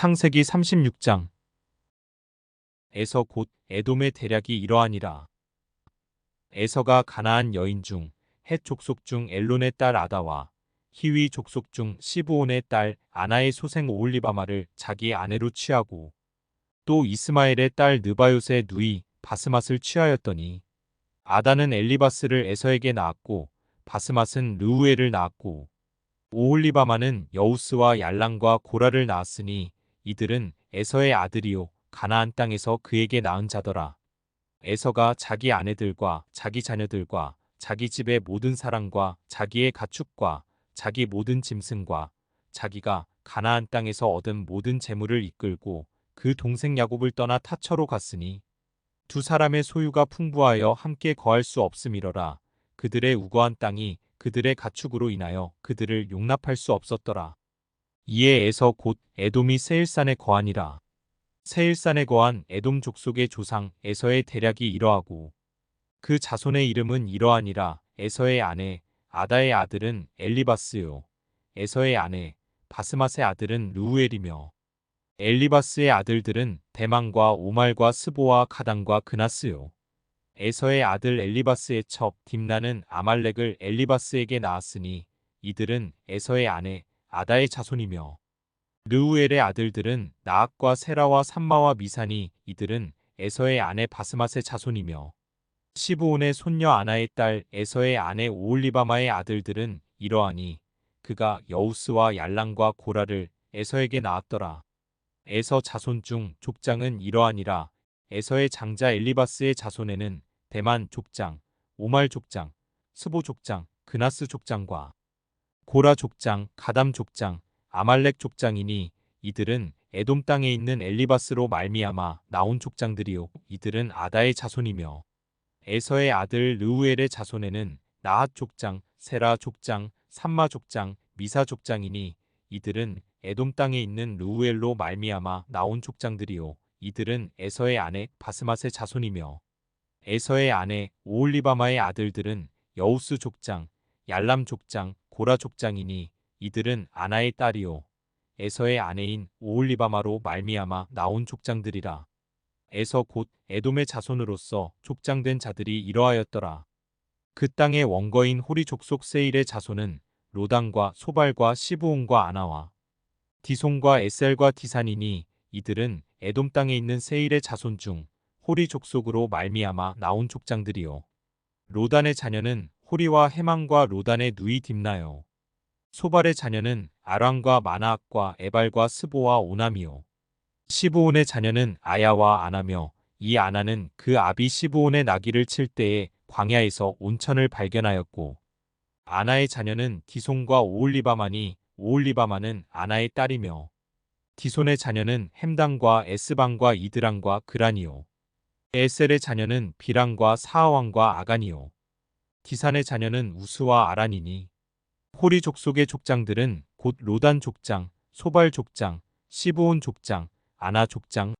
창세기 36장 에서 곧 에돔의 대략이 이러하니라. 에서가 가나안 여인 중 헷 족속 중 엘론의 딸 아다와 히위 족속 중 시브온의 딸 아나의 소생 오올리바마를 자기 아내로 취하고 또 이스마엘의 딸 느바요스의 누이 바스맛을 취하였더니 아다는 엘리바스를 에서에게 낳았고 바스맛은 르우엘을 낳았고 오홀리바마는 여우스와 얄랑과 고라를 낳았으니 이들은 에서의 아들이요 가나안 땅에서 그에게 낳은 자더라. 에서가 자기 아내들과 자기 자녀들과 자기 집의 모든 사람과 자기의 가축과 자기 모든 짐승과 자기가 가나안 땅에서 얻은 모든 재물을 이끌고 그 동생 야곱을 떠나 타처로 갔으니 두 사람의 소유가 풍부하여 함께 거할 수 없음이러라. 그들의 우거한 땅이 그들의 가축으로 인하여 그들을 용납할 수 없었더라. 이에 에서 곧 에돔이 세일산에 거하니라. 세일산에 거한 에돔 족속의 조상 에서의 대략이 이러하고 그 자손의 이름은 이러하니라. 에서의 아내 아다의 아들은 엘리바스요. 에서의 아내 바스맛의 아들은 루우엘이며 엘리바스의 아들들은 대망과 오말과 스보와 가당과 그나스요. 에서의 아들 엘리바스의 첩 딥나는 아말렉을 엘리바스에게 낳았으니 이들은 에서의 아내 아다의 자손이며 르우엘의 아들들은 나악과 세라와 삼마와 미산이 이들은 에서의 아내 바스맛의 자손이며 시브온의 손녀 아나의 딸 에서의 아내 오올리바마의 아들들은 이러하니 그가 여우스와 얄랑과 고라를 에서에게 낳았더라. 에서 자손 중 족장은 이러하니라. 에서의 장자 엘리바스의 자손에는 대만 족장, 오말 족장, 스보 족장, 그나스 족장과 고라 족장, 가담 족장, 아말렉 족장이니 이들은 에돔 땅에 있는 엘리바스로 말미암아 나온 족장들이요. 이들은 아다의 자손이며 에서의 아들 르우엘의 자손에는 나핫 족장, 세라 족장, 삼마 족장, 미사 족장이니 이들은 에돔 땅에 있는 르우엘로 말미암아 나온 족장들이요. 이들은 에서의 아내 바스맛의 자손이며 에서의 아내 오올리바마의 아들들은 여우스 족장, 얄람 족장, 고라 족장이니 이들은 아나의 딸이요 에서의 아내인 오올리바마로 말미암아 나온 족장들이라. 에서 곧 에돔의 자손으로서 족장된 자들이 이러하였더라. 그 땅의 원거인 호리 족속 세일의 자손은 로당과 소발과 시브온과 아나와 디손과 에셀과 디산이니 이들은 에돔 땅에 있는 세일의 자손 중 호리 족속으로 말미암아 나온 족장들이요. 로단의 자녀는 호리와 해망과 로단의 누이 딥나요. 소발의 자녀는 아랑과 마나악과 에발과 스보와 오남이요. 시브온의 자녀는 아야와 아나며 이 아나는 그 아비 시브온의 나귀를 칠 때에 광야에서 온천을 발견하였고 아나의 자녀는 디손과 오올리바마니 오올리바마는 아나의 딸이며 디손의 자녀는 햄당과 에스방과 이드랑과 그라니요. 에셀의 자녀는 비랑과 사하왕과 아가니요. 디산의 자녀는 우스와 아란이니 호리 족속의 족장들은 곧 로단 족장, 소발 족장, 시브온 족장, 아나 족장,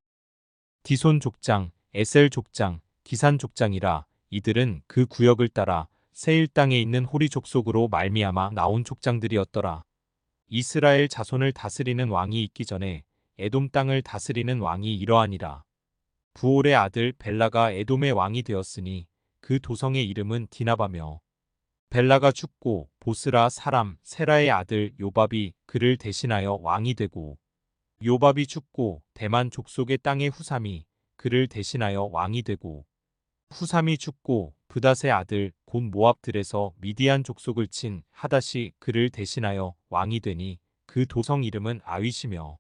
디손 족장, 에셀 족장, 기산 족장이라 이들은 그 구역을 따라 세일 땅에 있는 호리 족속으로 말미암아 나온 족장들이었더라. 이스라엘 자손을 다스리는 왕이 있기 전에 에돔 땅을 다스리는 왕이 이러하니라. 부올의 아들 벨라가 에돔의 왕이 되었으니 그 도성의 이름은 디나바며 벨라가 죽고 보스라 사람 세라의 아들 요밥이 그를 대신하여 왕이 되고 요밥이 죽고 대만 족속의 땅의 후삼이 그를 대신하여 왕이 되고 후삼이 죽고 브닷의 아들 곧 모압들에서 미디안 족속을 친 하닷이 그를 대신하여 왕이 되니 그 도성 이름은 아윗이며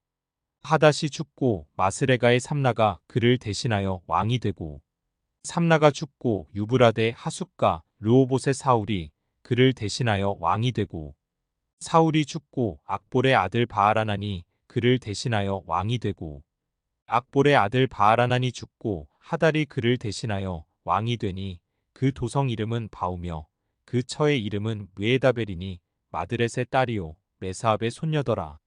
하닷이 죽고 마스레가의 삼나가 그를 대신하여 왕이 되고 삼나가 죽고 유브라데 하숫가 르오봇의 사울이 그를 대신하여 왕이 되고 사울이 죽고 악볼의 아들 바알하나니 그를 대신하여 왕이 되고 악볼의 아들 바알하나니 죽고 하달이 그를 대신하여 왕이 되니 그 도성 이름은 바우며 그 처의 이름은 무에다벨이니 마드렛의 딸이요 메사압의 손녀더라.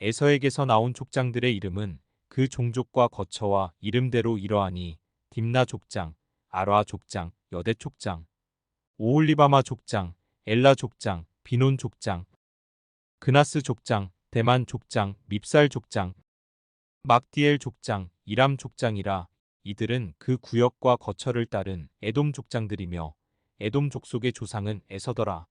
에서에게서 나온 족장들의 이름은 그 종족과 거처와 이름대로 이러하니 딥나 족장, 아라 족장, 여대 족장, 오올리바마 족장, 엘라 족장, 비논 족장, 그나스 족장, 대만 족장, 밉살 족장, 막디엘 족장, 이람 족장이라 이들은 그 구역과 거처를 따른 에돔 족장들이며 에돔 족속의 조상은 에서더라.